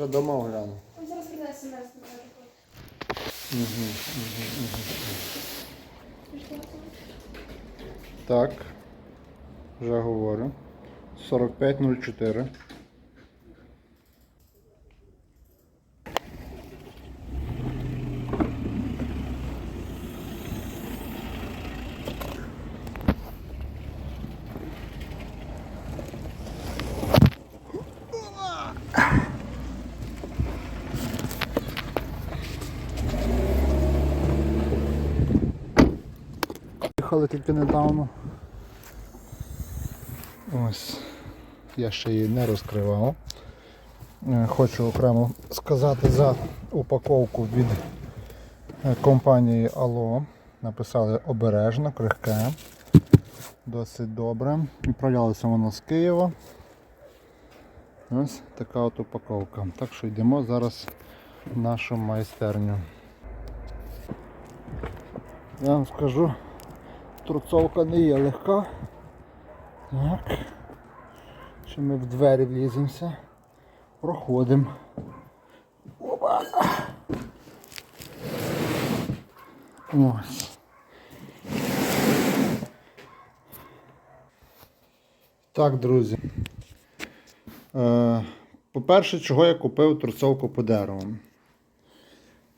Вже дома гляну. Він зараз прийде смс. Угу, угу, угу. Так. Вже говорю. 4504. Їхали тільки недавно. Ось. Я ще її не розкривав. Е, Хочу окремо сказати за упаковку від е, компанії Ало. Написали обережно, крихке. Досить добре. Відправлялося воно з Києва. Ось така от упаковка. Так що йдемо зараз в нашу майстерню. Я вам скажу, Турцовка не є легка. Так. Що ми в двері вліземося. Проходимо. Опа. Ось. Так, друзі. Е, по-перше, чого я купив торцовку по дереву.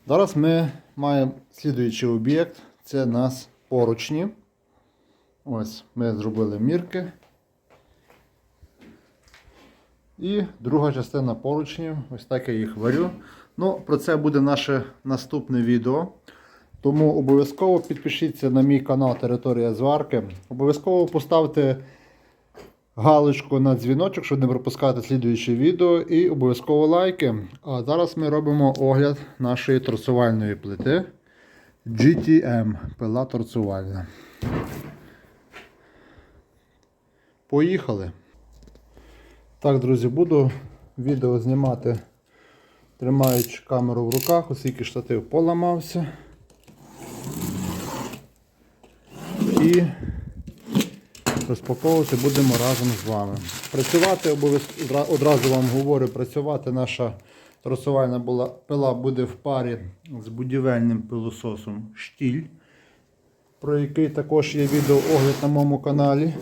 Зараз ми маємо слідуючий об'єкт. Це нас поручні. Ось ми зробили мірки. І друга частина поручнів. Ось так я їх варю. Ну, про це буде наше наступне відео. Тому обов'язково підпишіться на мій канал Територія Зварки. Обов'язково поставте галочку на дзвіночок, щоб не пропускати слідуюче відео. І обов'язково лайки. А зараз ми робимо огляд нашої торцувальної плити. GTM пила торцувальна. Поїхали. Так, друзі, буду відео знімати, тримаючи камеру в руках, оскільки штатив поламався. І розпаковувати будемо разом з вами. Працювати обов'язково одразу вам говорю, працювати наша тросувальна пила буде в парі з будівельним пилососом штіль, про який також є відеоогляд на моєму каналі.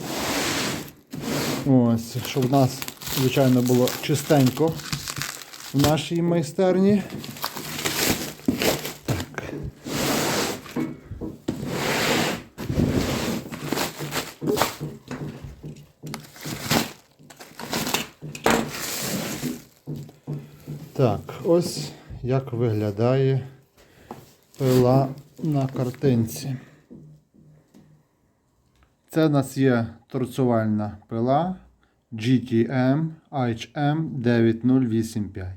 Ось, щоб в нас, звичайно, було чистенько в нашій майстерні. Так. Так, ось як виглядає пила на картинці. Це у нас є торцувальна пила GTM HM 9085.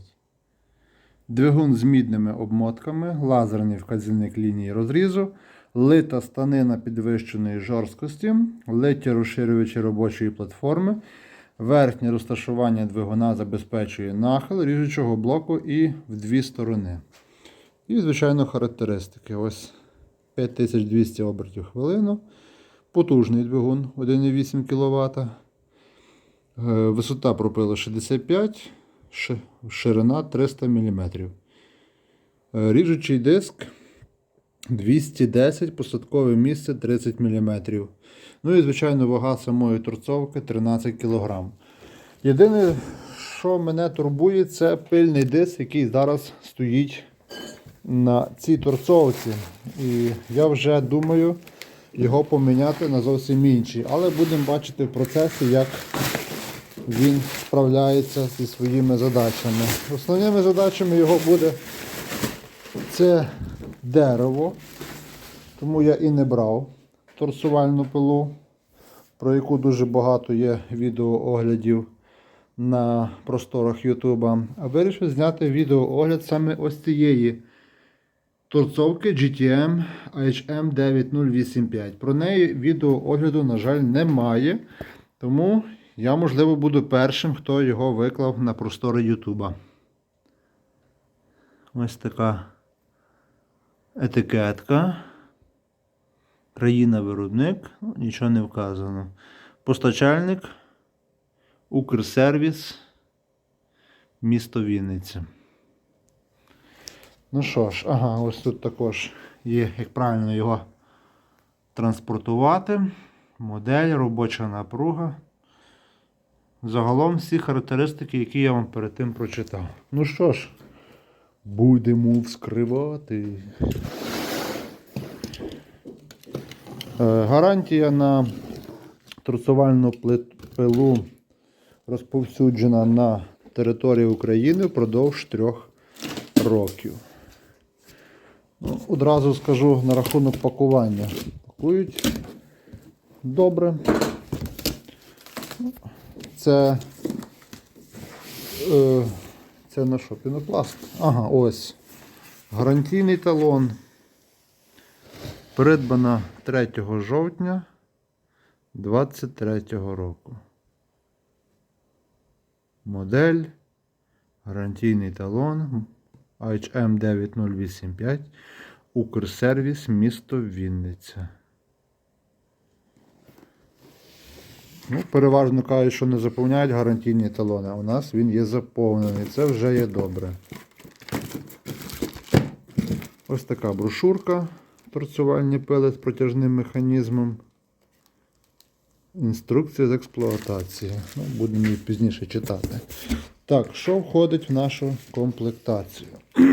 Двигун з мідними обмотками, лазерний вказівник лінії розрізу, лита станина підвищеної жорсткості, литі розширювачі робочої платформи, верхнє розташування двигуна забезпечує нахил ріжучого блоку і в дві сторони. І, звичайно, характеристики. Ось 5200 обертів хвилину. Потужний двигун 1,8 кВт. Е, Висота пропилу 65, ширина 300 мм. Е, Ріжучий диск 210, посадкове місце 30 мм. Ну і, звичайно, вага самої торцовки 13 кг. Єдине, що мене турбує, це пильний диск, який зараз стоїть на цій торцовці. І я вже думаю його поміняти на зовсім інший. Але будемо бачити в процесі, як він справляється зі своїми задачами. Основними задачами його буде це дерево, тому я і не брав торсувальну пилу, про яку дуже багато є відеооглядів на просторах Ютуба. А вирішив зняти відеоогляд саме ось цієї торцовки GTM HM 9085. Про неї відеоогляду, на жаль, немає. Тому я, можливо, буду першим, хто його виклав на простори Ютуба. Ось така етикетка. Країна-виробник, ну, нічого не вказано. Постачальник, Укрсервіс, місто Вінниця. Ну що ж, ага, ось тут також є, як правильно його транспортувати. Модель, робоча напруга. Загалом всі характеристики, які я вам перед тим прочитав. Ну що ж, будемо вскривати. Е, Гарантія на торцувальну плит- пилу розповсюджена на території України впродовж трьох років. Одразу скажу на рахунок пакування. Пакують добре. Це, е, це на що? Пінопласт? Ага, ось. Гарантійний талон. Придбана 3 жовтня 23 року. Модель. Гарантійний талон. HM 9085. Укрсервіс місто Вінниця. Ну, переважно кажуть, що не заповняють гарантійні талони, у нас він є заповнений. Це вже є добре. Ось така брошурка. Торцювальні пили з протяжним механізмом. Інструкція з експлуатації. Ну, будемо її пізніше читати. Так, що входить в нашу комплектацію?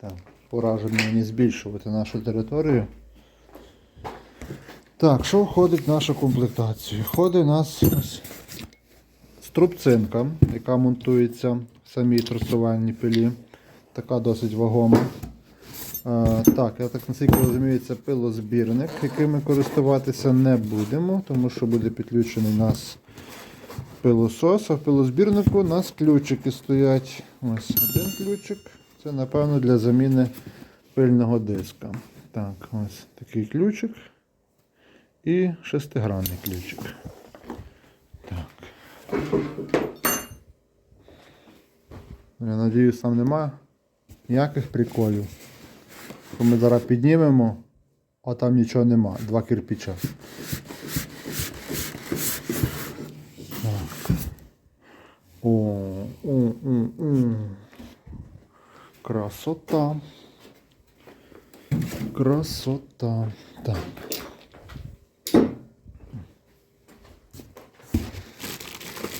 так, пора вже мені збільшувати нашу територію. Так, що входить в нашу комплектацію? Входить у нас струбцинка, яка монтується в самій торцувальній пилі. Така досить вагома. Е, так, я так наскільки розумію, це пилозбірник, яким ми користуватися не будемо, тому що буде підключений у нас пилосос, а в пилозбірнику у нас ключики стоять. Ось один ключик. Це, напевно, для заміни пильного диска. Так, ось такий ключик. І шестигранний ключик. Так. Я надіюсь, там немає ніяких приколів. Що ми зараз піднімемо, а там нічого нема. Два кирпича. Так. О, о, о, о. Красота. Красота. Так.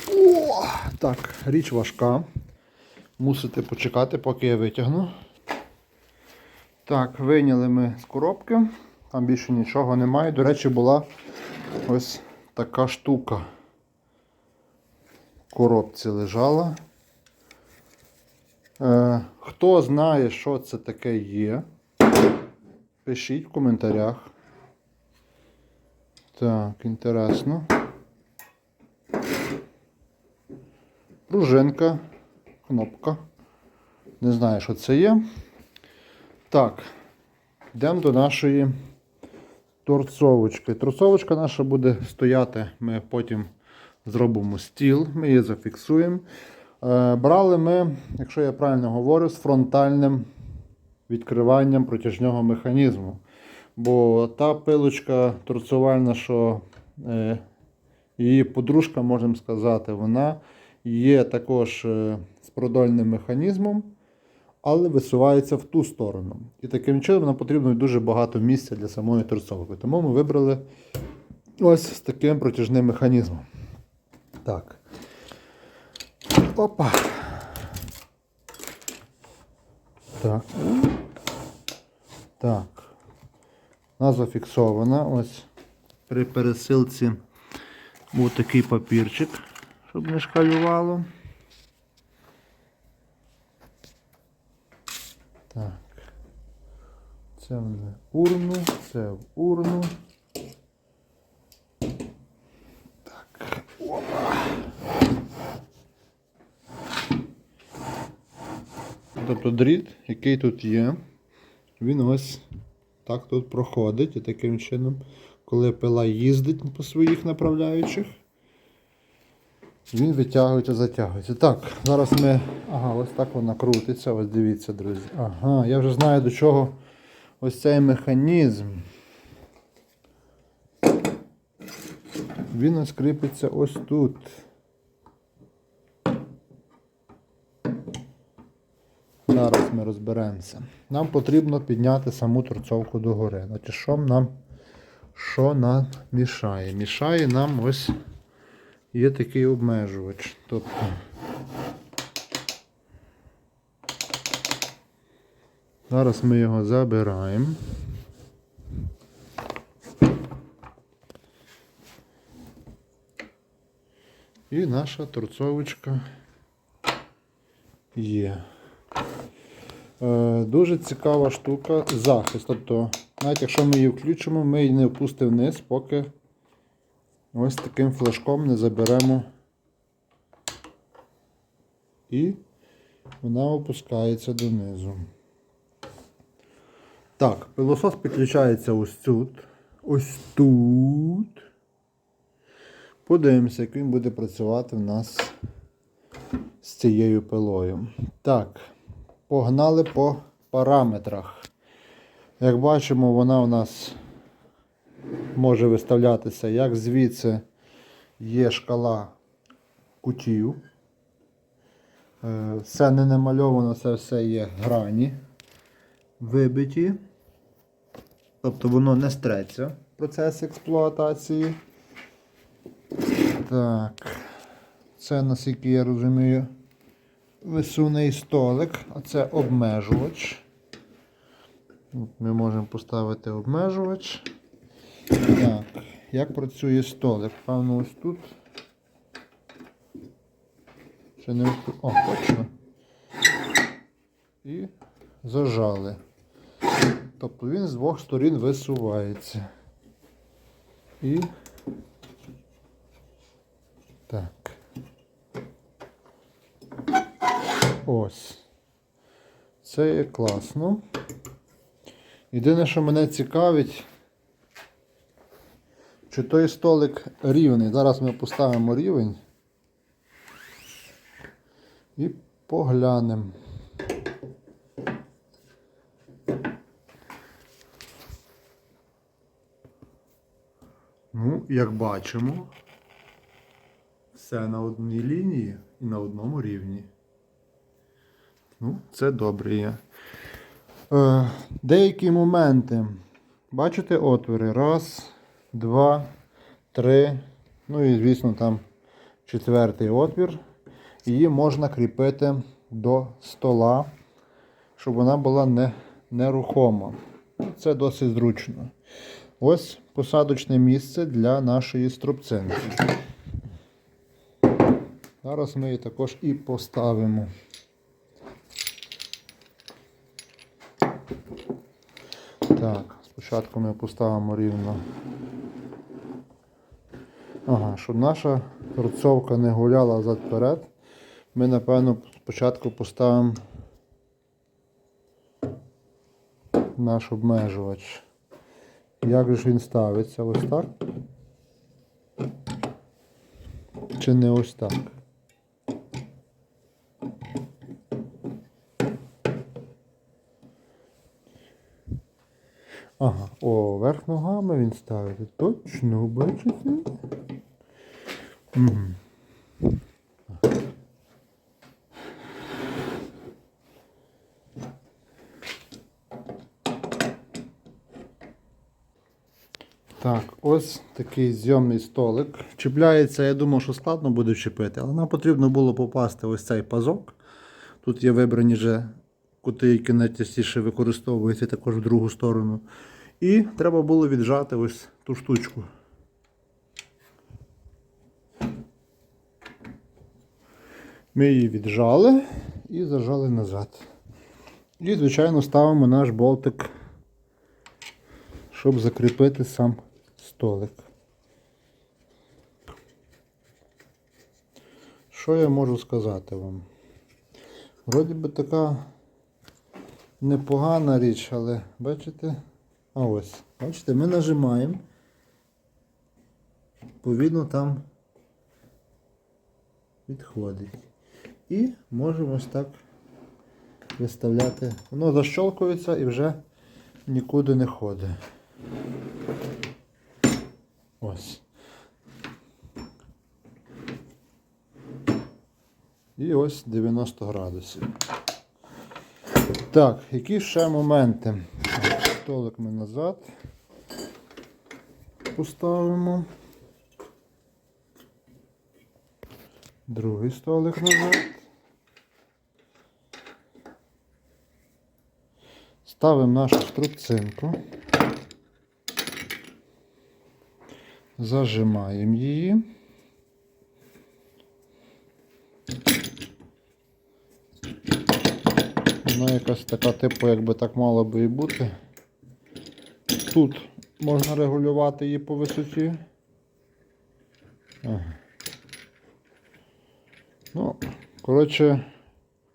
О, так, річ важка. Мусите почекати, поки я витягну. Так, вийняли ми з коробки. Там більше нічого немає. До речі, була ось така штука. В коробці лежала. Е, хто знає, що це таке є, пишіть в коментарях. Так, інтересно. Пружинка, кнопка. Не знаю, що це є. Так, йдемо до нашої торцовочки. Торцовочка наша буде стояти, ми потім зробимо стіл, ми її зафіксуємо. Е, брали ми, якщо я правильно говорю, з фронтальним відкриванням протяжнього механізму. Бо та пилочка торцувальна, що е, її подружка, можемо сказати, вона є також е, з продольним механізмом, але висувається в ту сторону. І таким чином нам потрібно дуже багато місця для самої торцовки. Тому ми вибрали ось з таким протяжним механізмом. Так. Опа. Так. Так. Вона зафіксована. Ось при пересилці був такий папірчик, щоб не шкалювало. Так. Це в урну, це в урну. Тобто дріт, який тут є, він ось так тут проходить і таким чином, коли пила їздить по своїх направляючих, він витягується, затягується. Так, зараз ми. Ага, ось так вона крутиться. Ось дивіться, друзі. Ага, я вже знаю до чого ось цей механізм. Він ось ось тут. Зараз ми розберемося. Нам потрібно підняти саму торцовку догори. Значить, що нам, що нам мішає? Мішає нам ось є такий обмежувач. Тобто зараз ми його забираємо. І наша торцовочка є. Е, дуже цікава штука захист. Тобто, навіть якщо ми її включимо, ми її не впустимо вниз, поки ось таким флажком не заберемо. І вона опускається донизу. Так, пилосос підключається ось тут. Ось тут. Подивимося, як він буде працювати в нас з цією пилою. Так, погнали по параметрах. Як бачимо, вона у нас може виставлятися, як звідси є шкала кутів. Е, Все не намальовано, це все є грані вибиті. Тобто воно не стреться в процесі експлуатації. Так. Це, наскільки я розумію, висувний столик, а це обмежувач. Ми можемо поставити обмежувач. Так, як працює столик? Певно, ось тут. Чи не тут? О, точно. І зажали. Тобто він з двох сторін висувається. І так. Ось. Це є класно. Єдине, що мене цікавить, чи той столик рівний. Зараз ми поставимо рівень і поглянемо. Ну, як бачимо, все на одній лінії і на одному рівні. Ну, це добре є. Е, деякі моменти. Бачите отвори? Раз, два, три. Ну і, звісно, там четвертий отвір. Її можна кріпити до стола, щоб вона була не, нерухома. Це досить зручно. Ось посадочне місце для нашої струбцинки. Зараз ми її також і поставимо. Так, спочатку ми поставимо рівно. Ага, щоб наша торцовка не гуляла взад-вперед, ми, напевно, спочатку поставимо наш обмежувач. Як же він ставиться? Ось так? Чи не ось так? Ага, о, верх ногами він ставиться. Точно, бачите? Угу. Так, ось такий зйомний столик. Чіпляється, я думав, що складно буде вчепити, але нам потрібно було попасти ось цей пазок. Тут є вибрані вже кути, які найчастіше використовуються також в другу сторону. І треба було віджати ось ту штучку. Ми її віджали і зажали назад. І, звичайно, ставимо наш болтик, щоб закріпити сам столик. Що я можу сказати вам? Вроді би така непогана річ, але бачите? А ось, бачите, ми нажимаємо. Відповідно там відходить. І можемо ось так виставляти. Воно защолкується і вже нікуди не ходить. Ось. І ось 90 градусів. Так, які ще моменти? Столик ми назад поставимо. Другий столик назад. Ставимо нашу струбцинку. Зажимаємо її. Вона якась така типу, якби так мало би і бути. Тут можна регулювати її по висоті. Ага. Ну, коротше,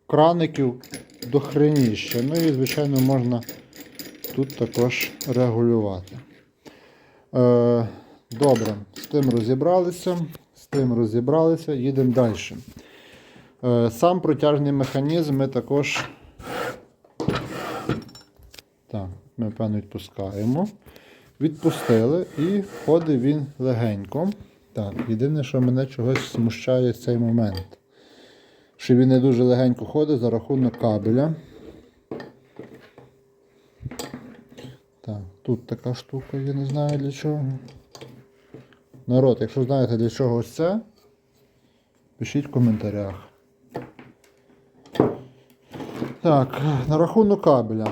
краників до хреніща. Ну і, звичайно, можна тут також регулювати. Е, добре, з тим розібралися. З тим розібралися, їдемо далі. Е, сам протяжний механізм ми також. Так, ми певно відпускаємо. Відпустили і ходить він легенько. Так, єдине, що мене чогось смущає в цей момент. Що він не дуже легенько ходить за рахунок кабеля. Так, тут така штука, я не знаю для чого. Народ, якщо знаєте для чого ось це, пишіть в коментарях. Так, на рахунок кабеля.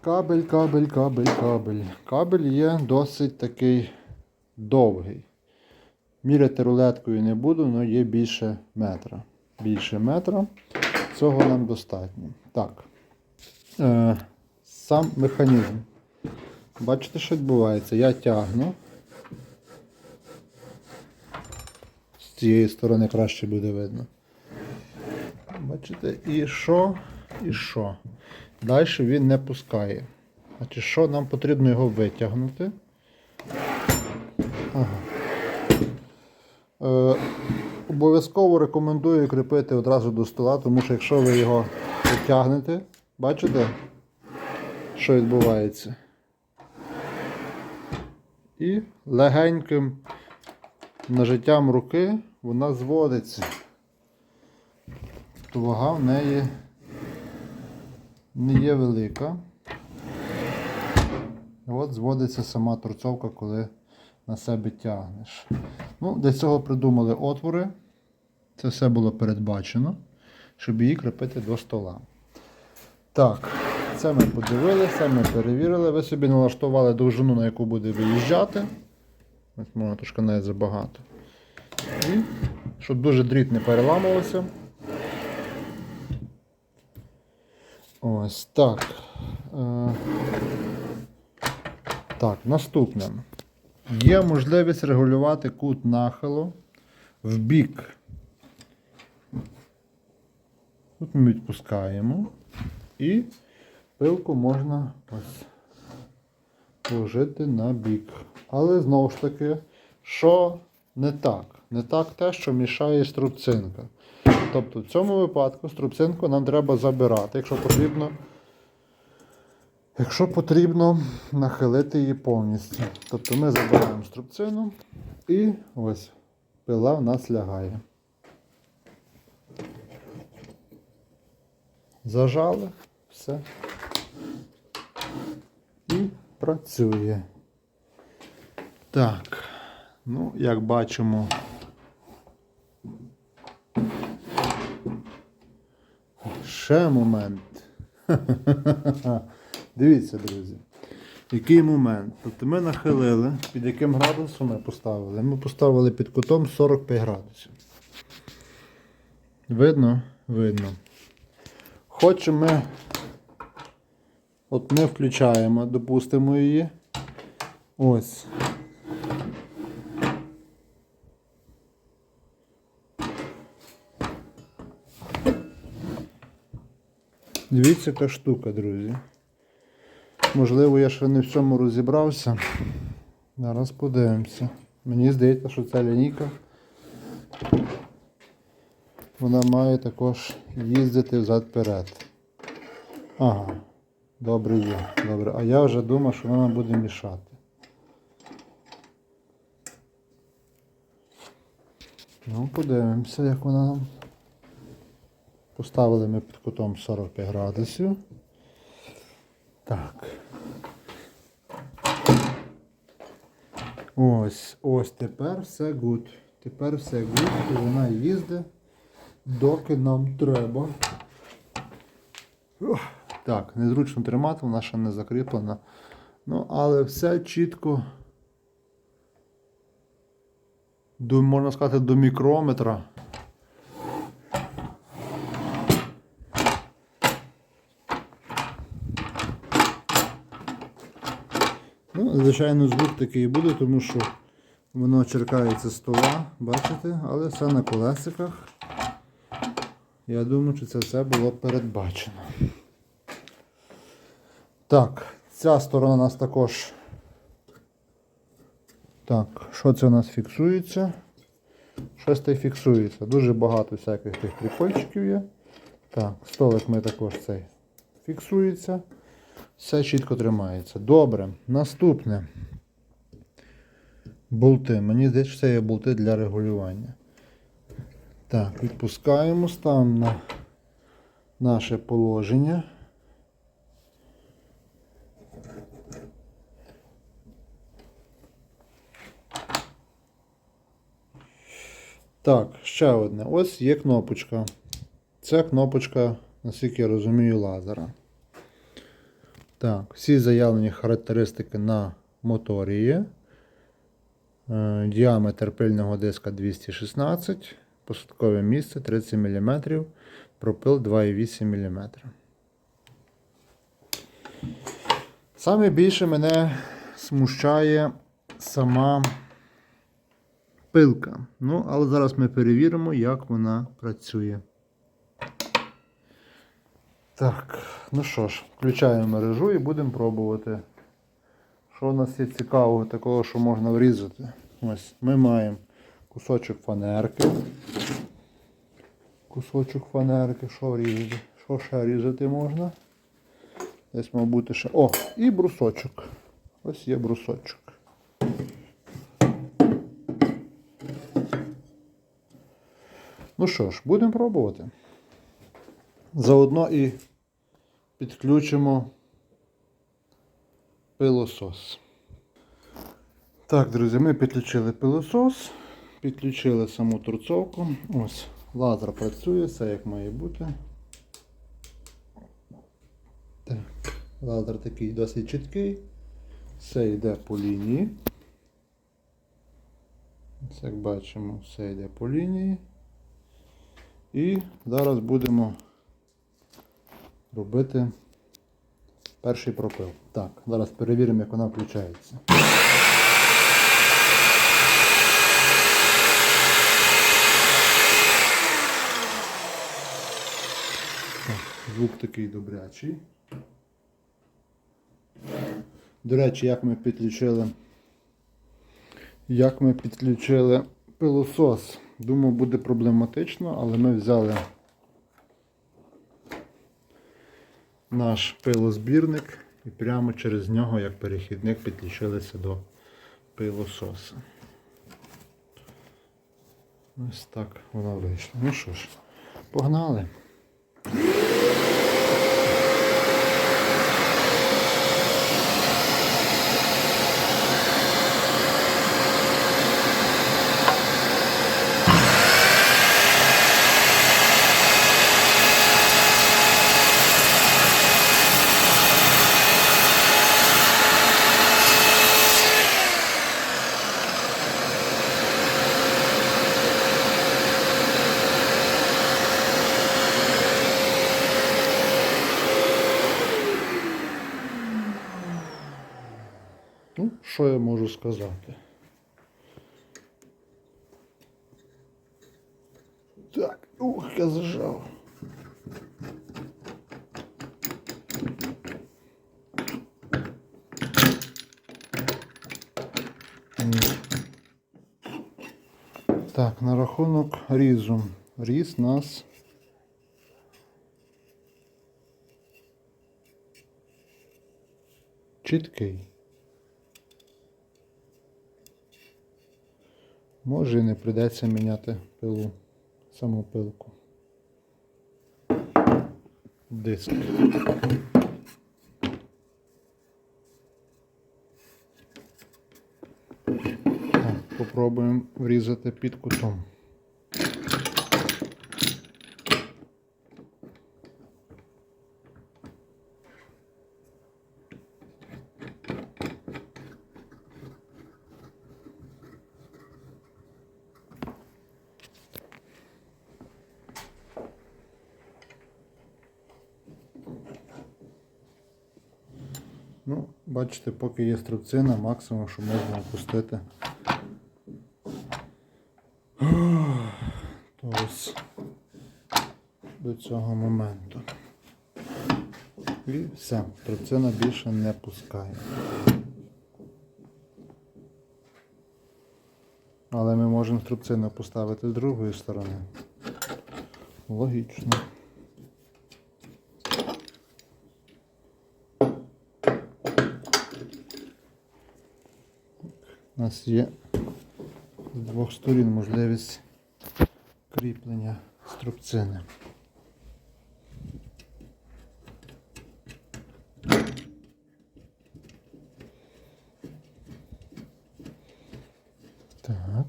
Кабель, кабель, кабель, кабель. Кабель є досить такий довгий. Міряти рулеткою не буду, але є більше метра. Більше метра. Цього нам достатньо. Так. Е, сам механізм. Бачите, що відбувається? Я тягну. З цієї сторони краще буде видно. Бачите, і що? І що? Далі він не пускає. Значить, що нам потрібно його витягнути? Ага. Е, обов'язково рекомендую кріпити одразу до стола, тому що якщо ви його витягнете, бачите, що відбувається? І легеньким нажиттям руки вона зводиться. Вага в неї не є велика. От зводиться сама торцовка, коли на себе тягнеш. Ну, Для цього придумали отвори. Це все було передбачено, щоб її кріпити до стола. Так, це ми подивилися, ми перевірили. Ви собі налаштували довжину, на яку буде виїжджати. Ось можна трошки навіть забагато. І щоб дуже дріт не переламувався. Ось так. Е, так, наступне. Є можливість регулювати кут нахилу в бік. Тут ми відпускаємо і пилку можна ось положити на бік. Але знову ж таки, що не так? Не так те, що мішає струбцинка. Тобто в цьому випадку струбцинку нам треба забирати, якщо потрібно. Якщо потрібно нахилити її повністю. Тобто ми забираємо струбцину і ось пила в нас лягає. Зажали, все. І працює. Так, ну, як бачимо. Ще момент. Дивіться, друзі. Який момент? Тобто ми нахилили, під яким градусом ми поставили? Ми поставили під кутом 45 градусів. Видно? Видно. Хочемо ми. От ми включаємо, допустимо її. Ось. Дивіться, яка штука, друзі. Можливо, я ще не в цьому розібрався. Зараз подивимося. Мені здається, що ця лінійка вона має також їздити взад-перед. Ага, добре є. Добре. А я вже думав, що вона буде мішати. Ну, подивимося, як вона нам. Поставили ми під кутом 45 градусів. Так. Ось, ось тепер все гуд. Тепер все гуд, і вона їздить, доки нам треба. Так, незручно тримати, вона ще не закріплена. Ну, але все чітко. До, можна сказати, до мікрометра. Ну, звичайно, звук такий буде, тому що воно черкається стола, бачите, але все на колесиках. Я думаю, що це все було передбачено. Так, ця сторона у нас також. Так, що це у нас фіксується? Щось те фіксується. Дуже багато всяких тих прикольчиків є. Так, столик ми також цей фіксується. Все чітко тримається. Добре. Наступне. Болти. Мені здається, що це є болти для регулювання. Так, відпускаємо, ставимо на наше положення. Так, ще одне. Ось є кнопочка. Це кнопочка, наскільки я розумію, лазера. Так, всі заявлені характеристики на моторі є. Е, Діаметр пильного диска 216, посадкове місце 30 мм, пропил 2,8 мм. Саме більше мене смущає сама пилка. Ну, але зараз ми перевіримо, як вона працює. Так, ну що ж, включаємо мережу і будемо пробувати. Що у нас є цікавого такого, що можна врізати? Ось ми маємо кусочок фанерки. Кусочок фанерки, що різати? Що ще різати можна? Десь, мав бути ще. О, і брусочок. Ось є брусочок. Ну що ж, будемо пробувати. Заодно і підключимо пилосос. Так, друзі, ми підключили пилосос, підключили саму торцовку. Ось, лазер працює, все як має бути. Так, лазер такий досить чіткий. Все йде по лінії. Ось як бачимо, все йде по лінії. І зараз будемо робити перший пропил. Так, зараз перевіримо, як вона включається. Звук такий добрячий. До речі, як ми підключили, як ми підключили пилосос. Думаю, буде проблематично, але ми взяли наш пилозбірник і прямо через нього, як перехідник, підключилися до пилососа. Ось так воно вийшло. Ну що ж, погнали. Ну, що я можу сказати? Так, ух, я зажав. Так, на рахунок різу. Різ нас. Чіткий. Може і не придеться міняти пилу, саму пилку. Диск. Так, попробуємо врізати під кутом. Ну, бачите, поки є струбцина, максимум, що можна опустити. То ось до цього моменту. І все, струбцина більше не пускає. Але ми можемо струбцину поставити з другої сторони. Логічно. Нас є з двох сторін можливість кріплення струбцини. Так.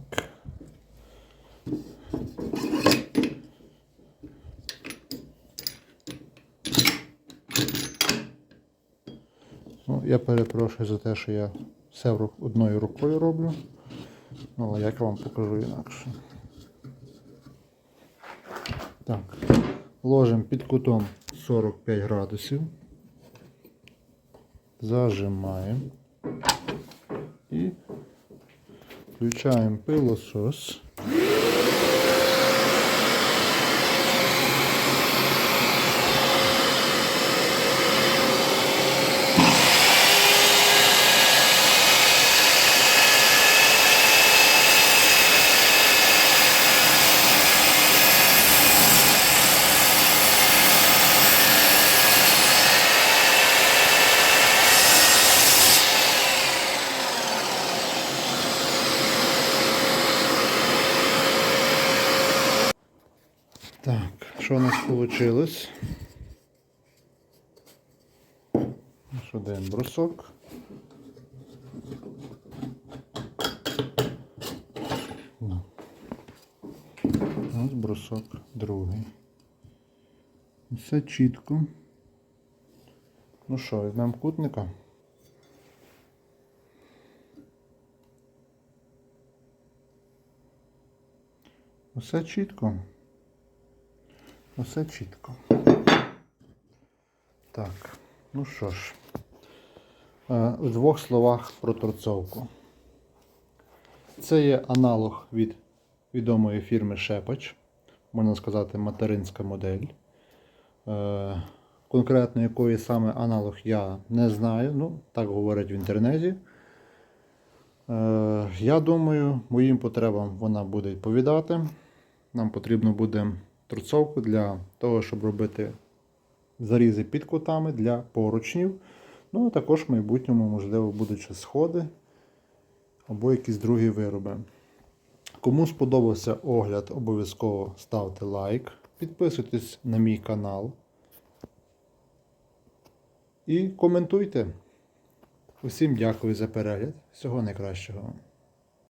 Ну, я перепрошую за те, що я все одною рукою роблю. Ну, але як я вам покажу інакше. Так. Ложимо під кутом 45 градусів. Зажимаємо. І включаємо пилосос. Так, що нас? Ось один брусок. Ну. Ось брусок другий. Все чітко. Ну що, візьмемо кутника. Все чітко. Усе чітко. Так, ну що ж, е, в двох словах про торцовку. Це є аналог від відомої фірми Шепач, можна сказати, материнська модель. Е, Конкретно якої саме аналог я не знаю, ну, так говорять в інтернеті. Е, Я думаю, моїм потребам вона буде відповідати. Нам потрібно буде торцовку для того, щоб робити зарізи під кутами для поручнів. Ну, а також в майбутньому, можливо, будуть ще сходи або якісь другі вироби. Кому сподобався огляд, обов'язково ставте лайк, підписуйтесь на мій канал і коментуйте. Усім дякую за перегляд. Всього найкращого. вам.